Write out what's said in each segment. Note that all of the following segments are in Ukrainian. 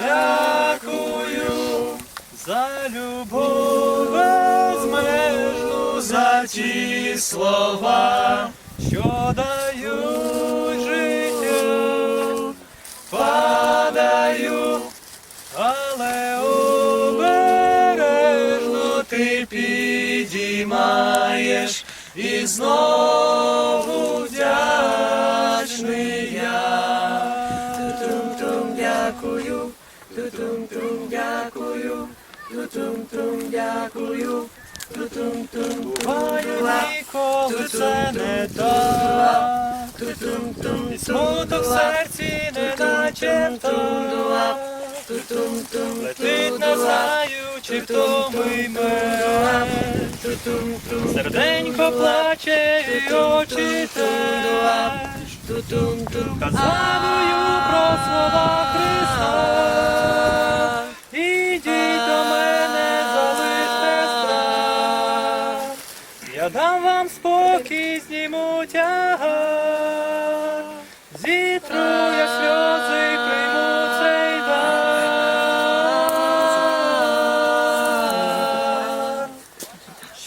Дякую за любов безмежну, за ті слова, що дають життя. Падаю, але обережно ти підіймаєш і знову ту-тум-тум, дякую, ту-тум-тум, дякую, ту-тум-тум, буває ніколи це не так. І смуток в серці не начебто Летить не знаю, чи хто йме Серденько плаче і очі теж. Та згадую про слова Христа дам вам спокій, зніму тягар, зітру я сльози, прийму цей дар.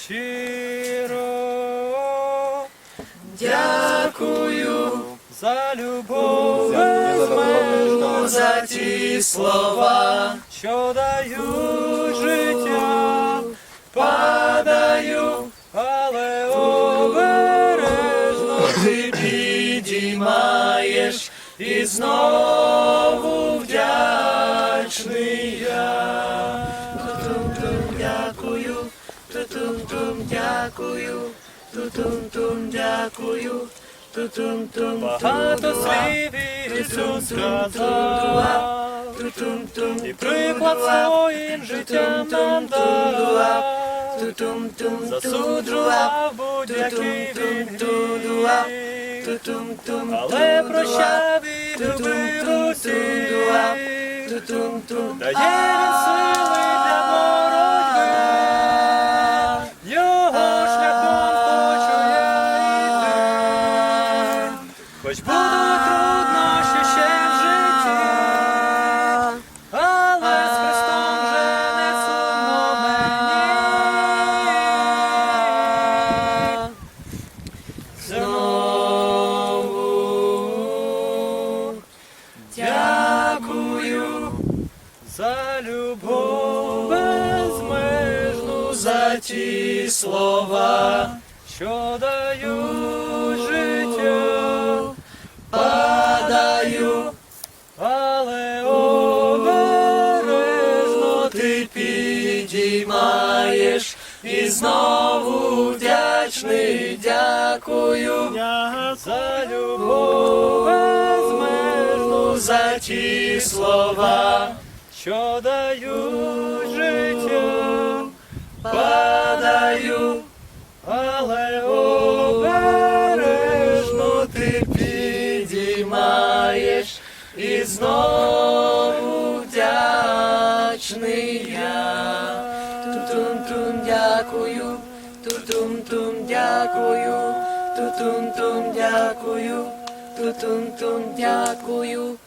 Щиро дякую за любов безмежну, за ті слова, що дають життя, падаю, і знову вдячний я. Ту-тум-тум, дякую, ту-тум-тум, дякую, ту-тум-тум, дякую. Багато слів Ісус сказав, і приклад своїм життям нам дав. Засуджував будь-який гріх, але прощав і Tum tum tum tum tum tung tung tung tung tung за любов безмежну, за ті слова, що дають життя, падаю, але обережно ти підіймаєш. І знову вдячний дякую за любов безмежну, за ті слова, що дають життя, падаю, але обережно ти підіймаєш і знову вдячний я. Ту-тум-тум, дякую, ту-тум-тум, дякую, ту-тум-тум, дякую, ту-тум-тум, дякую.